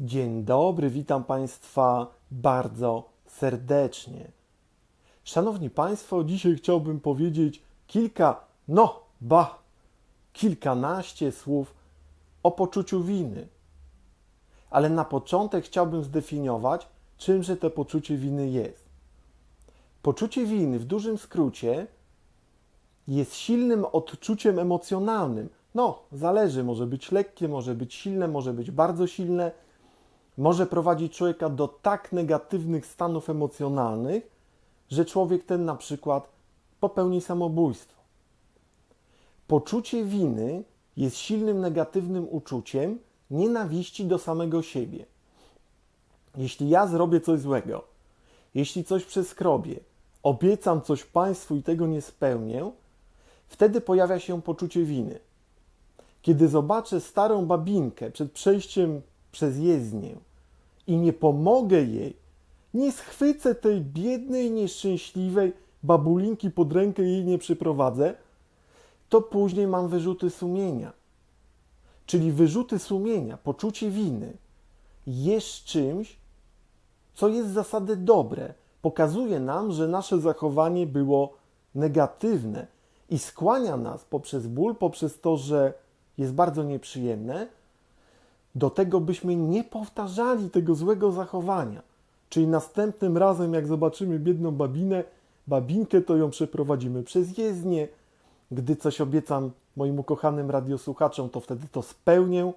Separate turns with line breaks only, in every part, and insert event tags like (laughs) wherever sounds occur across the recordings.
Dzień dobry, witam Państwa bardzo serdecznie. Szanowni Państwo, dzisiaj chciałbym powiedzieć kilka, no, ba, kilkanaście słów o poczuciu winy. Ale na początek chciałbym zdefiniować, czymże to poczucie winy jest. Poczucie winy w dużym skrócie jest silnym odczuciem emocjonalnym. No, zależy, może być lekkie, może być silne, może być bardzo silne. Może prowadzić człowieka do tak negatywnych stanów emocjonalnych, że człowiek ten na przykład popełni samobójstwo. Poczucie winy jest silnym negatywnym uczuciem nienawiści do samego siebie. Jeśli ja zrobię coś złego, jeśli coś przeskrobię, obiecam coś Państwu i tego nie spełnię, wtedy pojawia się poczucie winy. Kiedy zobaczę starą babinkę przed przejściem przez jezdnię i nie pomogę jej, nie schwycę tej biednej, nieszczęśliwej babulinki pod rękę i jej nie przyprowadzę, to później mam wyrzuty sumienia. Czyli wyrzuty sumienia, poczucie winy jest czymś, co jest z zasady dobre. Pokazuje nam, że nasze zachowanie było negatywne i skłania nas poprzez ból, poprzez to, że jest bardzo nieprzyjemne, do tego, byśmy nie powtarzali tego złego zachowania. Czyli następnym razem, jak zobaczymy biedną babinę, babinkę, to ją przeprowadzimy przez jezdnię. Gdy coś obiecam moim ukochanym radiosłuchaczom, to wtedy to spełnię.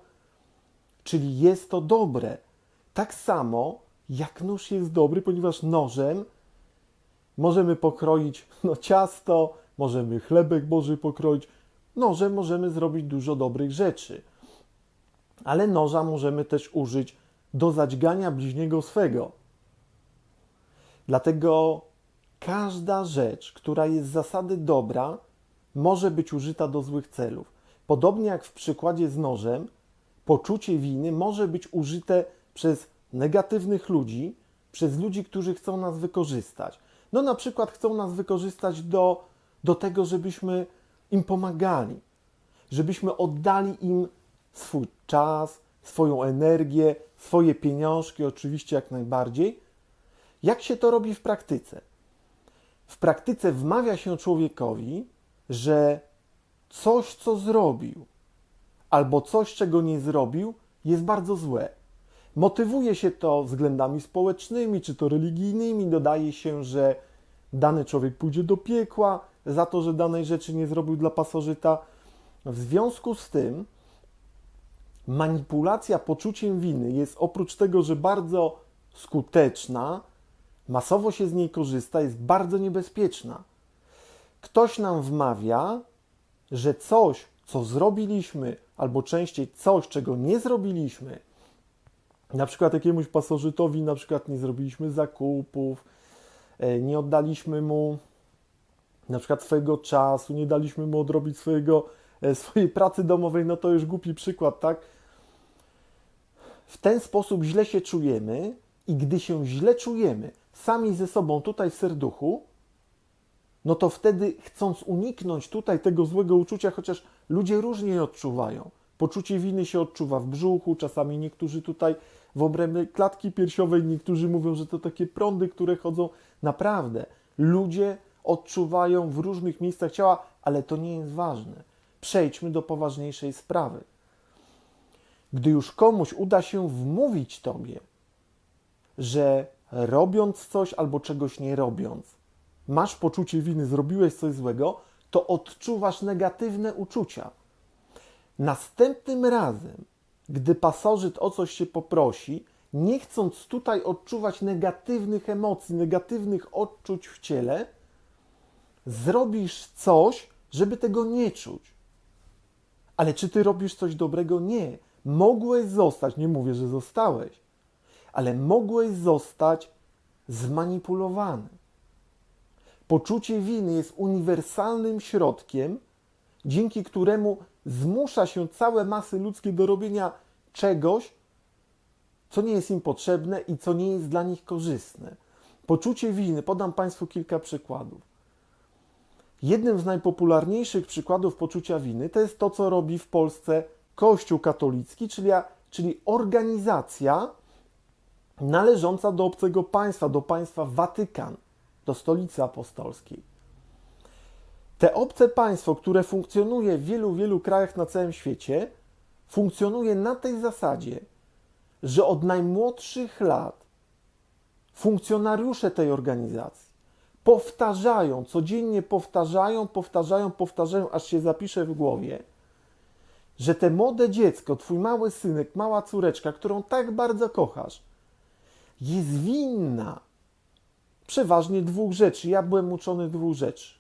Czyli jest to dobre. Tak samo jak nóż jest dobry, ponieważ nożem możemy pokroić no, ciasto, możemy chlebek Boży pokroić. Nożem możemy zrobić dużo dobrych rzeczy. Ale noża możemy też użyć do zadźgania bliźniego swego. Dlatego każda rzecz, która jest z zasady dobra, może być użyta do złych celów. Podobnie jak w przykładzie z nożem, poczucie winy może być użyte przez negatywnych ludzi, przez ludzi, którzy chcą nas wykorzystać. No na przykład chcą nas wykorzystać do, do tego, żebyśmy im pomagali, żebyśmy oddali im swój czas, swoją energię, swoje pieniążki, oczywiście jak najbardziej. Jak się to robi w praktyce? W praktyce wmawia się człowiekowi, że coś, co zrobił, albo coś, czego nie zrobił, jest bardzo złe. Motywuje się to względami społecznymi czy to religijnymi. Dodaje się, że dany człowiek pójdzie do piekła za to, że danej rzeczy nie zrobił dla pasożyta. W związku z tym manipulacja poczuciem winy jest oprócz tego, że bardzo skuteczna, masowo się z niej korzysta, jest bardzo niebezpieczna. Ktoś nam wmawia, że coś, co zrobiliśmy, albo częściej coś, czego nie zrobiliśmy, na przykład jakiemuś pasożytowi, na przykład nie zrobiliśmy zakupów, e, nie oddaliśmy mu na przykład swojego czasu, nie daliśmy mu odrobić swojego, e, swojej pracy domowej, no to już głupi przykład, tak? W ten sposób źle się czujemy i gdy się źle czujemy sami ze sobą tutaj w serduchu, no to wtedy chcąc uniknąć tutaj tego złego uczucia, chociaż ludzie różnie je odczuwają. Poczucie winy się odczuwa w brzuchu, czasami niektórzy tutaj w obrębie klatki piersiowej, niektórzy mówią, że to takie prądy, które chodzą. Naprawdę, ludzie odczuwają w różnych miejscach ciała, ale to nie jest ważne. Przejdźmy do poważniejszej sprawy. Gdy już komuś uda się wmówić tobie, że robiąc coś albo czegoś nie robiąc, masz poczucie winy, zrobiłeś coś złego, to odczuwasz negatywne uczucia. Następnym razem, gdy pasożyt o coś się poprosi, nie chcąc tutaj odczuwać negatywnych emocji, negatywnych odczuć w ciele, zrobisz coś, żeby tego nie czuć. Ale czy ty robisz coś dobrego? Nie. Mogłeś zostać, nie mówię, że zostałeś, ale mogłeś zostać zmanipulowany. Poczucie winy jest uniwersalnym środkiem, dzięki któremu zmusza się całe masy ludzkie do robienia czegoś, co nie jest im potrzebne i co nie jest dla nich korzystne. Poczucie winy, podam Państwu kilka przykładów. Jednym z najpopularniejszych przykładów poczucia winy to jest to, co robi w Polsce Kościół katolicki, czyli, czyli organizacja należąca do obcego państwa, do państwa Watykan, do stolicy apostolskiej. Te obce państwo, które funkcjonuje w wielu, wielu krajach na całym świecie, funkcjonuje na tej zasadzie, że od najmłodszych lat funkcjonariusze tej organizacji powtarzają, codziennie powtarzają, powtarzają, powtarzają, aż się zapisze w głowie, że te młode dziecko, twój mały synek, mała córeczka, którą tak bardzo kochasz, jest winna przeważnie dwóch rzeczy. Ja byłem uczony dwóch rzeczy.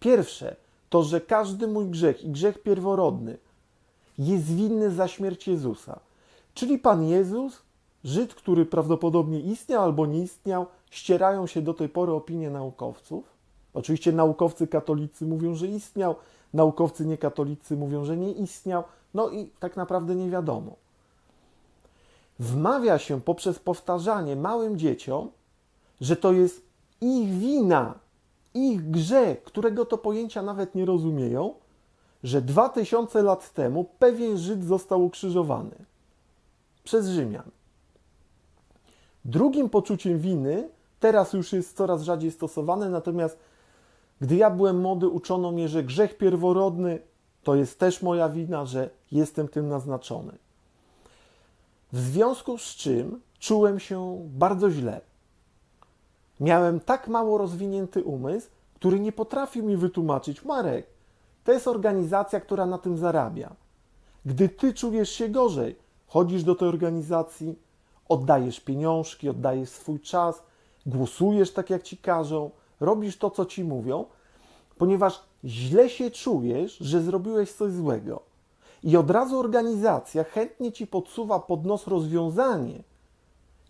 Pierwsze to, że każdy mój grzech i grzech pierworodny jest winny za śmierć Jezusa. Czyli Pan Jezus, Żyd, który prawdopodobnie istniał albo nie istniał, ścierają się do tej pory opinie naukowców. Oczywiście naukowcy katolicy mówią, że istniał, naukowcy niekatolicy mówią, że nie istniał. No i tak naprawdę nie wiadomo. Wmawia się poprzez powtarzanie małym dzieciom, że to jest ich wina, ich grzech, którego to pojęcia nawet nie rozumieją, że dwa tysiące lat temu pewien Żyd został ukrzyżowany przez Rzymian. Drugim poczuciem winy teraz już jest coraz rzadziej stosowane, natomiast gdy ja byłem młody, uczono mnie, że grzech pierworodny to jest też moja wina, że jestem tym naznaczony. W związku z czym czułem się bardzo źle. Miałem tak mało rozwinięty umysł, który nie potrafił mi wytłumaczyć, Marek, to jest organizacja, która na tym zarabia. Gdy ty czujesz się gorzej, chodzisz do tej organizacji, oddajesz pieniążki, oddajesz swój czas, głosujesz tak, jak ci każą, robisz to, co ci mówią, ponieważ źle się czujesz, że zrobiłeś coś złego. I od razu organizacja chętnie ci podsuwa pod nos rozwiązanie,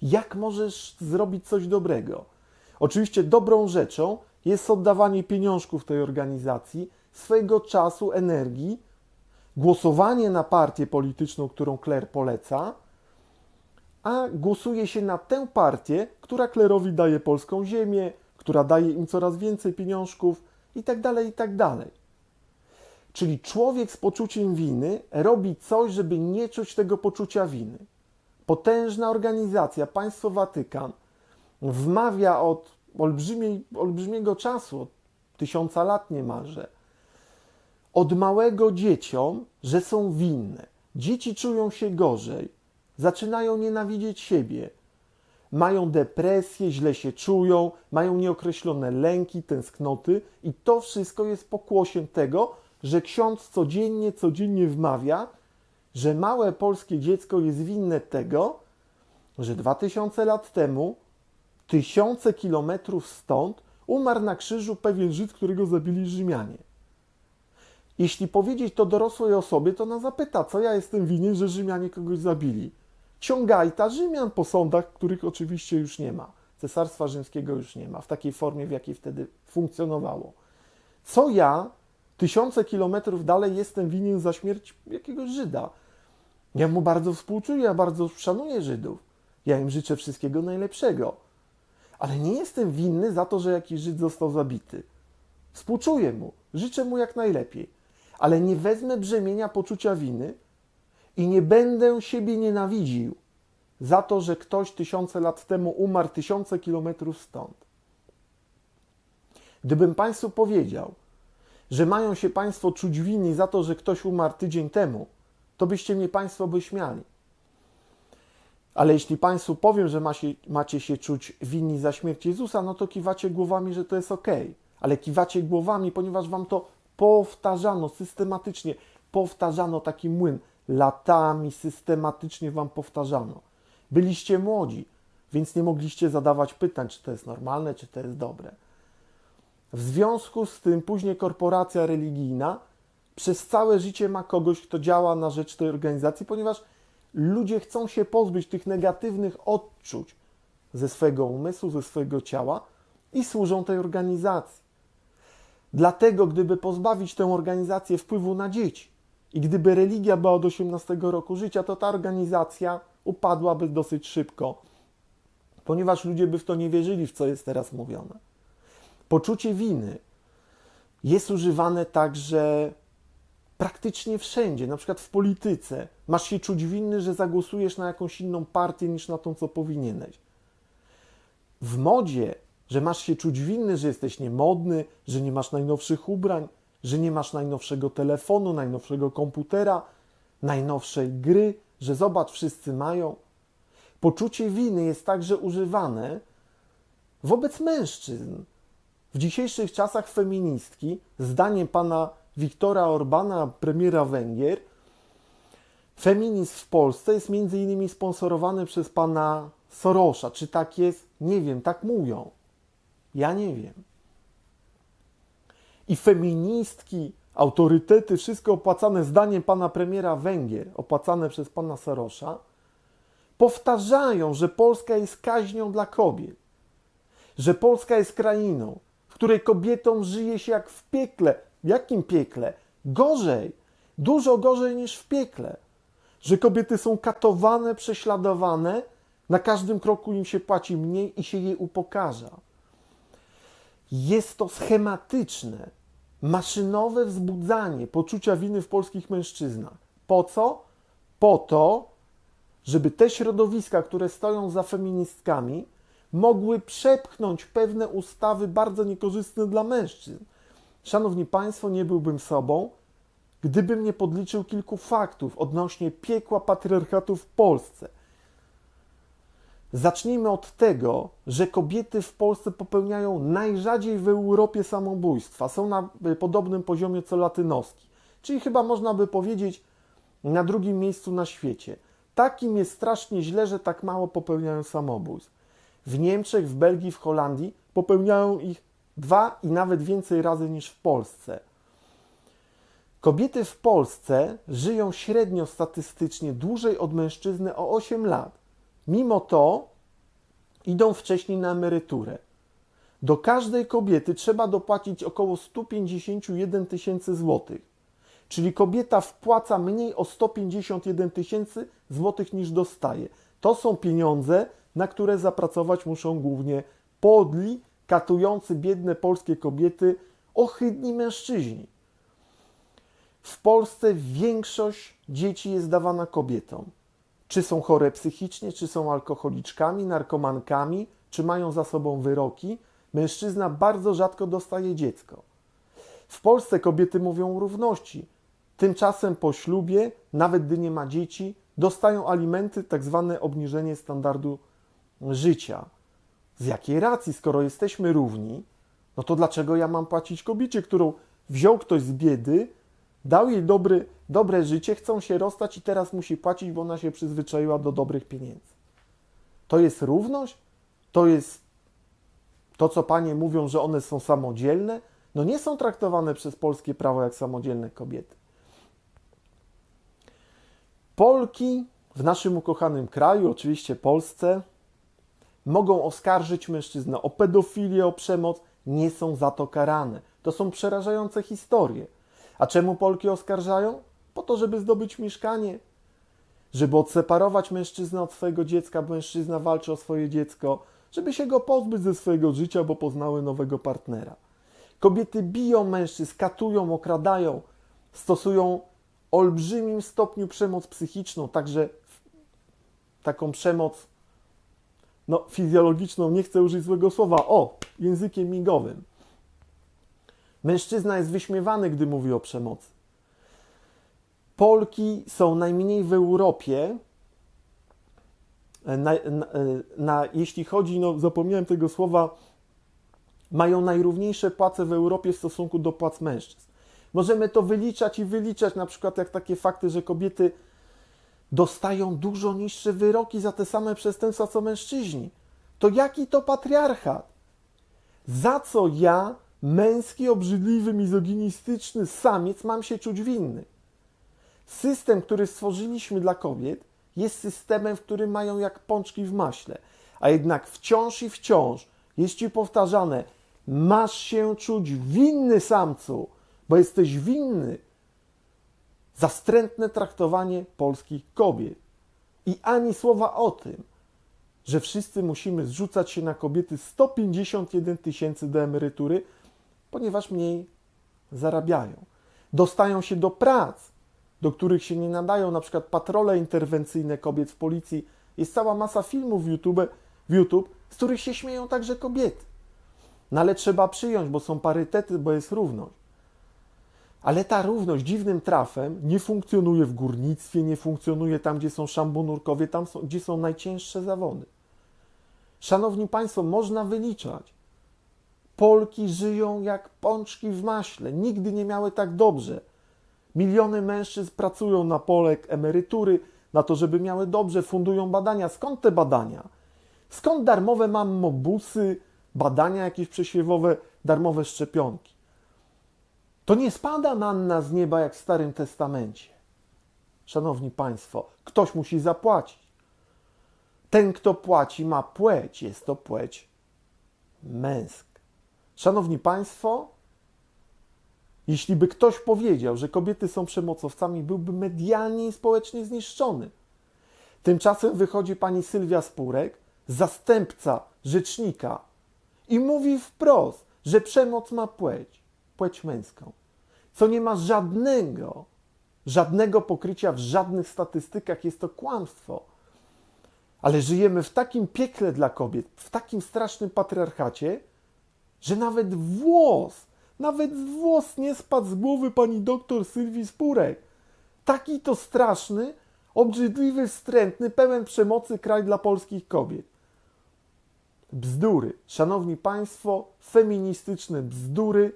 jak możesz zrobić coś dobrego. Oczywiście dobrą rzeczą jest oddawanie pieniążków tej organizacji, swojego czasu, energii, głosowanie na partię polityczną, którą kler poleca, a głosuje się na tę partię, która klerowi daje polską ziemię, która daje im coraz więcej pieniążków itd., tak itd. Tak Czyli człowiek z poczuciem winy robi coś, żeby nie czuć tego poczucia winy. Potężna organizacja, państwo Watykan, wmawia od olbrzymiego czasu, od tysiąca lat niemalże, od małego dzieciom, że są winne. Dzieci czują się gorzej, zaczynają nienawidzieć siebie, mają depresję, źle się czują, mają nieokreślone lęki, tęsknoty, i to wszystko jest pokłosiem tego, że ksiądz codziennie, codziennie wmawia, że małe polskie dziecko jest winne tego, że dwa tysiące lat temu, tysiące kilometrów stąd, umarł na krzyżu pewien Żyd, którego zabili Rzymianie. Jeśli powiedzieć to dorosłej osobie, to ona zapyta, co ja jestem winien, że Rzymianie kogoś zabili. Ciągajta Rzymian po sądach, których oczywiście już nie ma. Cesarstwa Rzymskiego już nie ma w takiej formie, w jakiej wtedy funkcjonowało. Co ja, tysiące kilometrów dalej, jestem winien za śmierć jakiegoś Żyda? Ja mu bardzo współczuję, ja bardzo szanuję Żydów. Ja im życzę wszystkiego najlepszego. Ale nie jestem winny za to, że jakiś Żyd został zabity. Współczuję mu, życzę mu jak najlepiej. Ale nie wezmę brzemienia poczucia winy, i nie będę siebie nienawidził za to, że ktoś tysiące lat temu umarł tysiące kilometrów stąd. Gdybym Państwu powiedział, że mają się Państwo czuć winni za to, że ktoś umarł tydzień temu, to byście mnie Państwo by śmiali. Ale jeśli Państwu powiem, że macie, się czuć winni za śmierć Jezusa, no to kiwacie głowami, że to jest ok. Ale kiwacie głowami, ponieważ Wam to powtarzano systematycznie, powtarzano taki młyn latami systematycznie wam powtarzano. Byliście młodzi, więc nie mogliście zadawać pytań, czy to jest normalne, czy to jest dobre. W związku z tym później korporacja religijna przez całe życie ma kogoś, kto działa na rzecz tej organizacji, ponieważ ludzie chcą się pozbyć tych negatywnych odczuć ze swojego umysłu, ze swojego ciała i służą tej organizacji. Dlatego, gdyby pozbawić tę organizację wpływu na dzieci, i gdyby religia była od 18 roku życia, to ta organizacja upadłaby dosyć szybko, ponieważ ludzie by w to nie wierzyli, w co jest teraz mówione. Poczucie winy jest używane także Praktycznie wszędzie, na przykład w polityce, masz się czuć winny, że zagłosujesz na jakąś inną partię niż na tą, co powinieneś. W modzie, że masz się czuć winny, że jesteś niemodny, że nie masz najnowszych ubrań, że nie masz najnowszego telefonu, najnowszego komputera, najnowszej gry, że zobacz, wszyscy mają. Poczucie winy jest także używane wobec mężczyzn. W dzisiejszych czasach feministki, zdaniem pana Wiktora Orbana, premiera Węgier, feminizm w Polsce jest między innymi sponsorowany przez pana Sorosza. Czy tak jest? Nie wiem, tak mówią. Ja nie wiem. I feministki, autorytety, wszystko opłacane zdaniem pana premiera Węgier, opłacane przez pana Sorosza, powtarzają, że Polska jest kaźnią dla kobiet, że Polska jest krainą, w której kobietom żyje się jak w piekle. Jakim piekle? Gorzej, dużo gorzej niż w piekle. Że kobiety są katowane, prześladowane, na każdym kroku im się płaci mniej i się je upokarza. Jest to schematyczne, maszynowe wzbudzanie poczucia winy w polskich mężczyznach. Po co? Po to, żeby te środowiska, które stoją za feministkami, mogły przepchnąć pewne ustawy bardzo niekorzystne dla mężczyzn. Szanowni Państwo, nie byłbym sobą, gdybym nie podliczył kilku faktów odnośnie piekła patriarchatu w Polsce. Zacznijmy od tego, że kobiety w Polsce popełniają najrzadziej w Europie samobójstwa. Są na podobnym poziomie co latynoski. Czyli chyba można by powiedzieć na drugim miejscu na świecie. Takim jest strasznie źle, że tak mało popełniają samobójstw. W Niemczech, w Belgii, w Holandii popełniają ich dwa i nawet więcej razy niż w Polsce. Kobiety w Polsce żyją średnio statystycznie dłużej od mężczyzny o 8 lat. Mimo to idą wcześniej na emeryturę. Do każdej kobiety trzeba dopłacić około 151 tysięcy złotych. Czyli kobieta wpłaca mniej o 151 tysięcy złotych niż dostaje. To są pieniądze, na które zapracować muszą głównie podli, katujący biedne polskie kobiety, ohydni mężczyźni. W Polsce większość dzieci jest dawana kobietom. Czy są chore psychicznie, czy są alkoholiczkami, narkomankami, czy mają za sobą wyroki, mężczyzna bardzo rzadko dostaje dziecko. W Polsce kobiety mówią o równości. Tymczasem po ślubie, nawet gdy nie ma dzieci, dostają alimenty, tak zwane obniżenie standardu życia. Z jakiej racji, skoro jesteśmy równi, no to dlaczego ja mam płacić kobiecie, którą wziął ktoś z biedy, dał jej dobry, dobre życie, chcą się rozstać i teraz musi płacić, bo ona się przyzwyczaiła do dobrych pieniędzy. To jest równość? To jest to, co panie mówią, że one są samodzielne? No nie są traktowane przez polskie prawo jak samodzielne kobiety. Polki w naszym ukochanym kraju, oczywiście Polsce, mogą oskarżyć mężczyznę o pedofilię, o przemoc, nie są za to karane. To są przerażające historie. A czemu Polki oskarżają? Po to, żeby zdobyć mieszkanie, żeby odseparować mężczyznę od swojego dziecka, bo mężczyzna walczy o swoje dziecko, żeby się go pozbyć ze swojego życia, bo poznały nowego partnera. Kobiety biją mężczyzn, katują, okradają, stosują olbrzymim stopniu przemoc psychiczną, także taką przemoc no, fizjologiczną, nie chcę użyć złego słowa, o, językiem migowym. Mężczyzna jest wyśmiewany, gdy mówi o przemocy. Polki są najmniej w Europie, na, na, na, jeśli chodzi, no zapomniałem tego słowa, mają najrówniejsze płace w Europie w stosunku do płac mężczyzn. Możemy to wyliczać i wyliczać, na przykład jak takie fakty, że kobiety dostają dużo niższe wyroki za te same przestępstwa co mężczyźni. To jaki to patriarchat? Za co ja, męski, obrzydliwy, mizoginistyczny samiec, mam się czuć winny? System, który stworzyliśmy dla kobiet, jest systemem, w którym mają jak pączki w maśle, a jednak wciąż i wciąż jest ci powtarzane: masz się czuć winny, samcu, bo jesteś winny za wstrętne traktowanie polskich kobiet. I ani słowa o tym, że wszyscy musimy zrzucać się na kobiety 151 tysięcy do emerytury, ponieważ mniej zarabiają. dostają się do prac, do których się nie nadają, na przykład patrole interwencyjne kobiet w policji. Jest cała masa filmów w YouTube, w YouTube z których się śmieją także kobiety. No ale trzeba przyjąć, bo są parytety, bo jest równość. Ale ta równość dziwnym trafem nie funkcjonuje w górnictwie, nie funkcjonuje tam, gdzie są szambonurkowie, tam, są, gdzie są najcięższe zawody. Szanowni Państwo, można wyliczać. Polki żyją jak pączki w maśle. Nigdy nie miały tak dobrze. Miliony mężczyzn pracują na polek emerytury, na to, żeby miały dobrze, fundują badania. Skąd te badania? Skąd darmowe mammobusy, badania jakieś przesiewowe, darmowe szczepionki? To nie spada manna z nieba jak w Starym Testamencie. Szanowni Państwo, ktoś musi zapłacić. Ten, kto płaci, ma płeć. Jest to płeć męska. Szanowni Państwo, jeśli by ktoś powiedział, że kobiety są przemocowcami, byłby medialnie i społecznie zniszczony. Tymczasem wychodzi pani Sylwia Spurek, zastępca rzecznika, i mówi wprost, że przemoc ma płeć, płeć męską, co nie ma żadnego, żadnego pokrycia w żadnych statystykach, jest to kłamstwo. Ale żyjemy w takim piekle dla kobiet, w takim strasznym patriarchacie, że nawet włos, nawet włos nie spadł z głowy pani doktor Sylwii Spurek. Taki to straszny, obrzydliwy, wstrętny, pełen przemocy kraj dla polskich kobiet. Bzdury, szanowni państwo, feministyczne bzdury,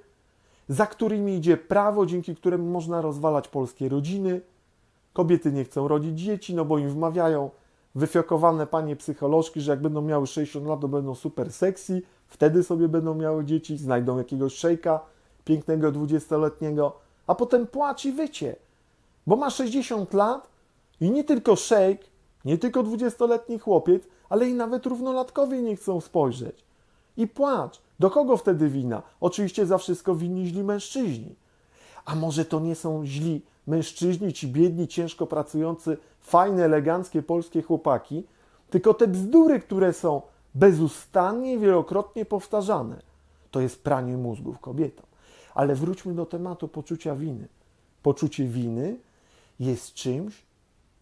za którymi idzie prawo, dzięki któremu można rozwalać polskie rodziny. Kobiety nie chcą rodzić dzieci, no bo im wmawiają wyfiokowane panie psycholożki, że jak będą miały 60 lat, to będą super sexy, wtedy sobie będą miały dzieci, znajdą jakiegoś szejka pięknego, dwudziestoletniego, a potem płacz i wycie, bo ma 60 lat i nie tylko szejk, nie tylko dwudziestoletni chłopiec, ale i nawet równolatkowie nie chcą spojrzeć. I płacz. Do kogo wtedy wina? Oczywiście za wszystko winni źli mężczyźni. A może to nie są źli mężczyźni, ci biedni, ciężko pracujący, fajne, eleganckie polskie chłopaki, tylko te bzdury, które są bezustannie wielokrotnie powtarzane. To jest pranie mózgów kobietom. Ale wróćmy do tematu poczucia winy. Poczucie winy jest czymś,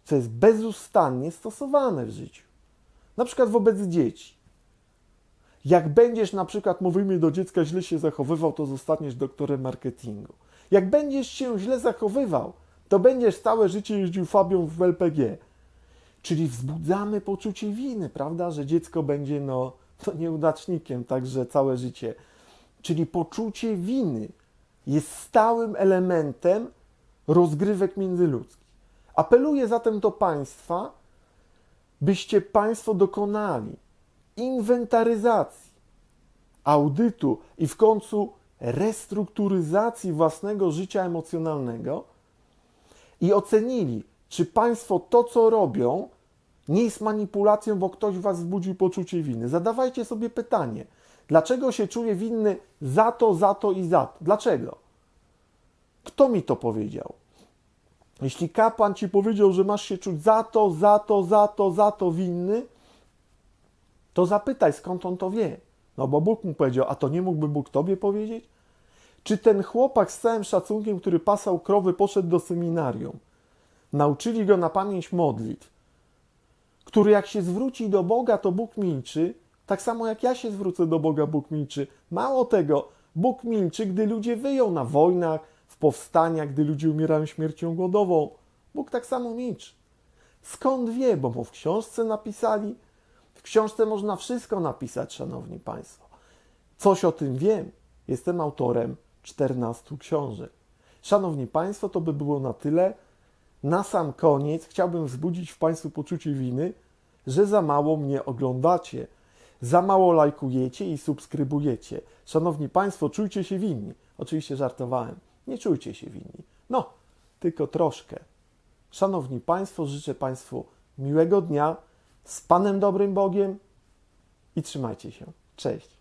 co jest bezustannie stosowane w życiu. Na przykład wobec dzieci. Jak będziesz na przykład, mówimy do dziecka, źle się zachowywał, to zostaniesz doktorem marketingu. Jak będziesz się źle zachowywał, to będziesz całe życie jeździł Fabią w LPG. Czyli wzbudzamy poczucie winy, prawda, że dziecko będzie no, (laughs) no nieudacznikiem także całe życie. Czyli poczucie winy jest stałym elementem rozgrywek międzyludzkich. Apeluję zatem do Państwa, byście Państwo dokonali inwentaryzacji, audytu i w końcu restrukturyzacji własnego życia emocjonalnego i ocenili, czy Państwo to, co robią, nie jest manipulacją, bo ktoś Was wzbudził poczucie winy. Zadawajcie sobie pytanie, dlaczego się czuję winny za to, za to i za to? Dlaczego? Kto mi to powiedział? Jeśli kapłan ci powiedział, że masz się czuć za to, za to, za to, za to winny, to zapytaj, skąd on to wie. No bo Bóg mu powiedział, a to nie mógłby Bóg tobie powiedzieć? Czy ten chłopak z całym szacunkiem, który pasał krowy, poszedł do seminarium? Nauczyli go na pamięć modlitw, który jak się zwróci do Boga, to Bóg milczy, tak samo jak ja się zwrócę do Boga, Bóg milczy. Mało tego, Bóg milczy, gdy ludzie wyją na wojnach, w powstaniach, gdy ludzie umierają śmiercią głodową. Bóg tak samo milczy. Skąd wie? Bo mu w książce napisali. W książce można wszystko napisać, szanowni państwo. Coś o tym wiem. Jestem autorem 14 książek. Szanowni państwo, to by było na tyle. Na sam koniec chciałbym wzbudzić w państwu poczucie winy, że za mało mnie oglądacie. Za mało lajkujecie i subskrybujecie. Szanowni Państwo, czujcie się winni. Oczywiście żartowałem. Nie czujcie się winni. No, tylko troszkę. Szanowni Państwo, życzę Państwu miłego dnia z Panem Dobrym Bogiem i trzymajcie się. Cześć.